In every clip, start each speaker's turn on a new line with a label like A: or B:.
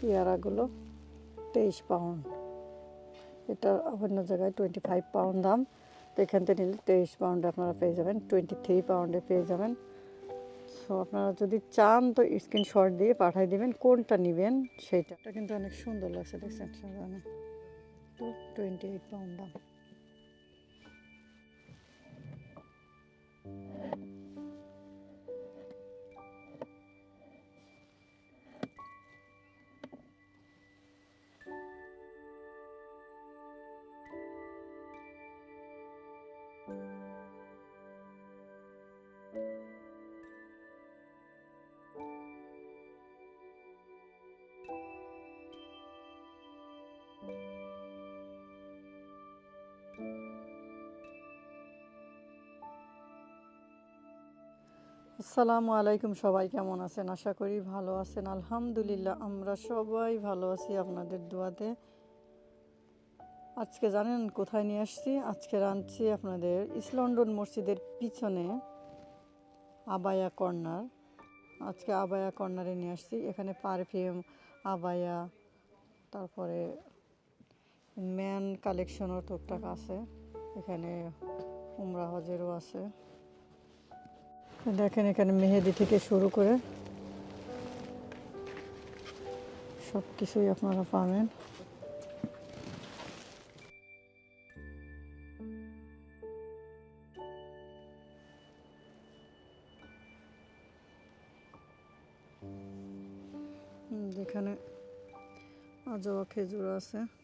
A: পেয়ারাগুলো তেইশ পাউন্ড। এটা অন্য জায়গায় টোয়েন্টি ফাইভ পাউন্ড দাম। তো এখান থেকে নিলে তেইশ পাউন্ডে আপনারা পেয়ে যাবেন টোয়েন্টি থ্রি পাউন্ডে পেয়ে যাবেন। সো আপনারা যদি চান তো স্ক্রিনশট দিয়ে পাঠিয়ে দেবেন, কোনটা নেবেন সেইটা কিন্তু অনেক সুন্দর লাগছে, দেখছেন? সাজানো। তো টোয়েন্টি এইট পাউন্ড দাম। আসসালামু আলাইকুম সবাই, কেমন আছেন? আশা করি ভালো আছেন। আলহামদুলিল্লাহ, আমরা সবাই ভালো আছি আপনাদের দোয়াতে। আজকে জানেন কোথায় নিয়ে আসছি? আজকে আনছি আপনাদের ইস্ট লন্ডন মসজিদের পিছনে আবায়া কর্নার। আজকে আবায়া কর্নারে নিয়ে আসছি। এখানে পারফিউম, আবায়া, তারপরে ম্যান কালেকশনও টুকটাক আছে। এখানে উমরা হজেরও আছে। দেখেন এখানে মেহেদি থেকে শুরু করে সব কিছুই আপনারা পাবেন। যেখানে আজোয়া খেজুর আছে।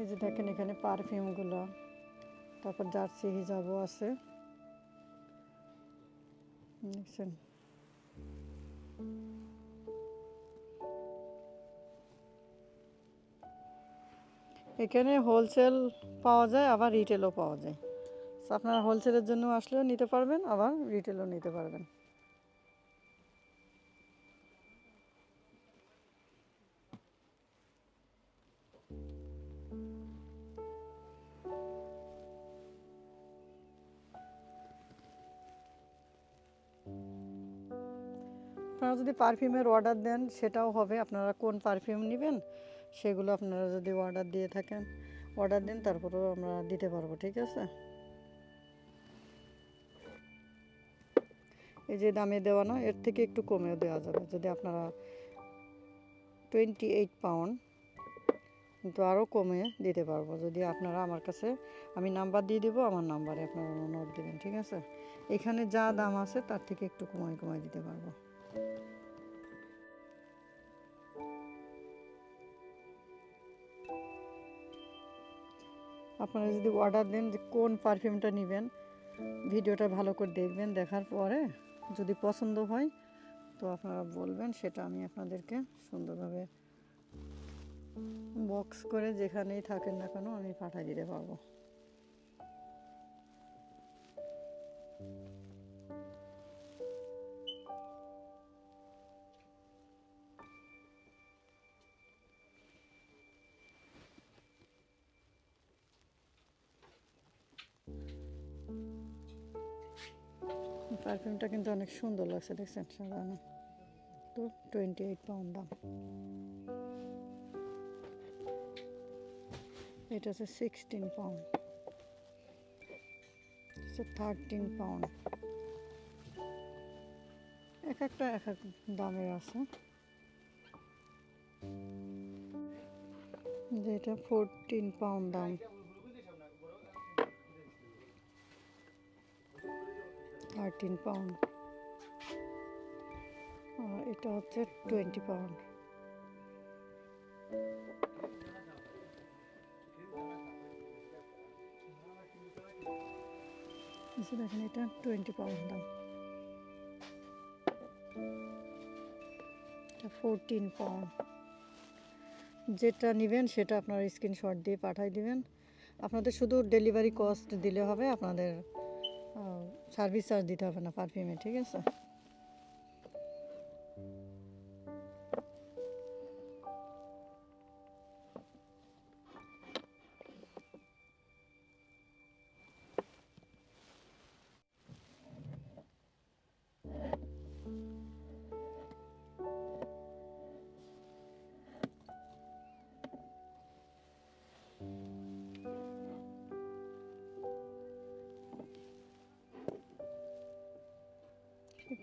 A: এই যে দেখেন এখানে পারফিউমগুলো, তারপর জার্সি হিজাবও আছে। দেখছেন? এখানে হোলসেল পাওয়া যায়, আবার রিটেলও পাওয়া যায়। আপনারা হোলসেলের জন্য আসলেও নিতে পারবেন, আবার রিটেলও নিতে পারবেন। আপনারা যদি পারফিউমের অর্ডার দেন, সেটাও হবে। আপনারা কোন পারফিউম নেবেন, সেগুলো আপনারা যদি অর্ডার দিয়ে থাকেন অর্ডার দিন, তারপরেও আমরা দিতে পারব, ঠিক আছে? এই যে দামে দেওয়ানো এর থেকে একটু কমেও দেওয়া যাবে। যদি আপনারা টোয়েন্টি এইট পাউন্ড কিন্তু আরও কমে দিতে পারব। যদি আপনারা আমার কাছে, আমি নাম্বার দিয়ে দেবো, আমার নাম্বারে আপনারা নোট দেবেন, ঠিক আছে? এখানে যা দাম আছে, তার থেকে একটু কমাই কমাই দিতে পারব। আপনারা যদি অর্ডার দেন যে কোন পারফিউমটা নেবেন, ভিডিওটা ভালো করে দেখবেন, দেখার পরে যদি পছন্দ হয়, তো আপনারা বলবেন, সেটা আমি আপনাদেরকে সুন্দরভাবে বক্স করে যেখানেই থাকেন না কেন আমি পাঠিয়ে দিতে পারব। পারফিউমটা কিন্তু অনেক সুন্দর লাগছে, দেখছেন? সাজানো। তো টোয়েন্টি এইট পাউন্ড দাম। এটা হচ্ছে সিক্সটিন পাউন্ড থার্টিন পাউন্ড এক একটা এক এক দামের আছে। যেটা ফোরটিন পাউন্ড দাম। থার্টিন পাউন্ড আর এটা হচ্ছে টোয়েন্টি পাউন্ড দেখেন, এটা টোয়েন্টি পাউন্ড দাম। এটা ফোরটিন পাউন্ড যেটা নেবেন, সেটা আপনার স্ক্রিনশট দিয়ে পাঠিয়ে দিবেন। আপনাদের শুধু ডেলিভারি কস্ট দিলে হবে, আপনাদের সার্ভিস চার্জ দিতে হবে না পারফিউমে ঠিক আছে?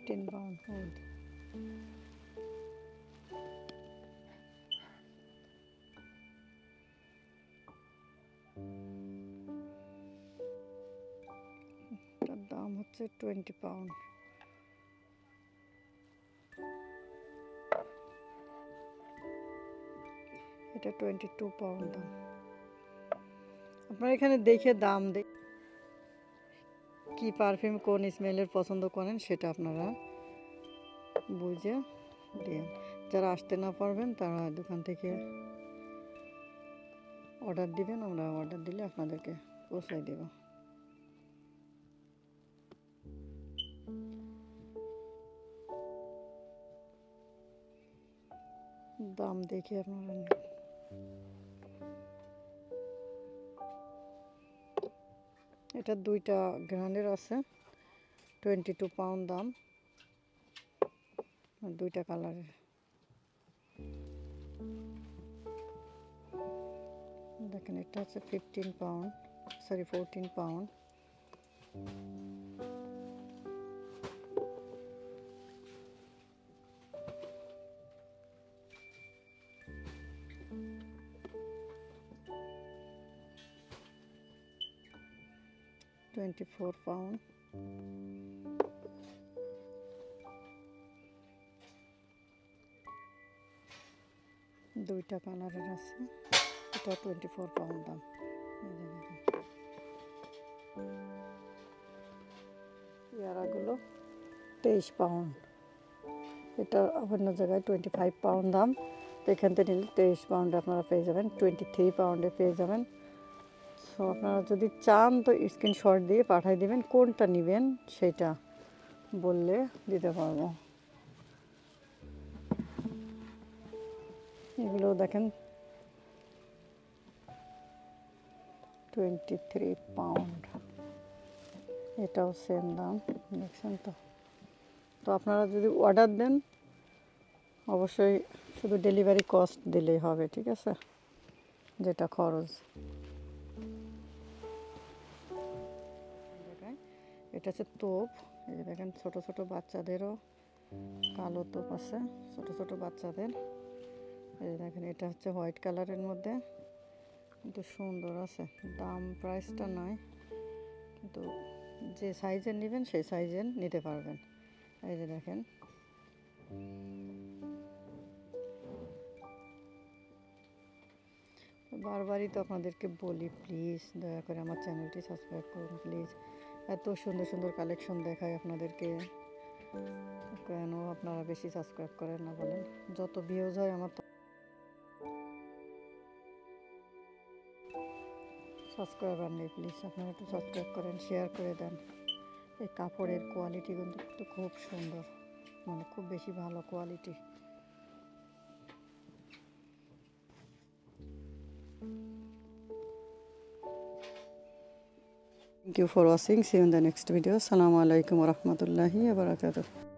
A: ফিফটিন পাউন্ড উড তার দাম হচ্ছে টোয়েন্টি পাউন্ড এটা টোয়েন্টি টু পাউন্ড দাম আপনারা এখানে দেখে দাম কি পারফিউম কোন স্মেলের পছন্দ করেন সেটা আপনারা বুঝে দিন। যারা আসতে না পারবেন তারা দোকান থেকে অর্ডার দিবেন, আমরা অর্ডার দিলে আপনাদেরকে পৌঁছাই দেব। দাম দেখে আপনারা এটা দুইটা গ্রানের আছে টোয়েন্টি টু পাউন্ড দাম দুইটা কালারের। দেখেন, এটা হচ্ছে fifteen pound sorry fourteen pound twenty four pound দুইটা কালারের আছে। এটা টোয়েন্টি ফোর পাউন্ড দাম পেয়ারাগুলো তেইশ পাউন্ড এটা অন্য জায়গায় টোয়েন্টি ফাইভ পাউন্ড দাম এখান থেকে নিলে তেইশ পাউন্ডে আপনারা পেয়ে যাবেন। টোয়েন্টি থ্রি পাউন্ডে পেয়ে যাবেন। সো আপনারা যদি চান তো স্ক্রিনশট দিয়ে পাঠিয়ে দিবেন, কোনটা নেবেন সেটা বললে দিতে পারব। এগুলো দেখেন টোয়েন্টি থ্রি পাউন্ড এটাও সেম দাম, দেখছেন তো? তো আপনারা যদি অর্ডার দেন, অবশ্যই শুধু ডেলিভারি কস্ট দিলেই হবে, ঠিক আছে? যেটা খরচ। এটা হচ্ছে তোপ। এই যে দেখেন, ছোট ছোট বাচ্চাদেরও কালো তোপ আছে, ছোট ছোট বাচ্চাদের। এই যে দেখেন, এটা হচ্ছে হোয়াইট কালারের মধ্যে। কিন্তু সুন্দর আছে। দাম প্রাইসটা নয়, কিন্তু যে সাইজের নেবেন, সেই সাইজের নিতে পারবেন। এই যে দেখেন। বারবারই তো আপনাদেরকে বলি প্লিজ দয়া করে আমার চ্যানেলটি সাবস্ক্রাইব করুন প্লিজ এত সুন্দর সুন্দর কালেকশন দেখায় আপনাদেরকে। কেন আপনারা বেশি সাবস্ক্রাইব করেন না বলেন? যত ভিউজ হয় আমার সাবস্ক্রাইবার নেই প্লিজ আপনারা একটু সাবস্ক্রাইব করেন শেয়ার করে দেন। এই কাপড়ের কোয়ালিটি কিন্তু খুব সুন্দর। মানে খুব বেশি ভালো quality Watching. See you in the next video. Assalamu alaikum wa rahmatullahi wa barakatuh.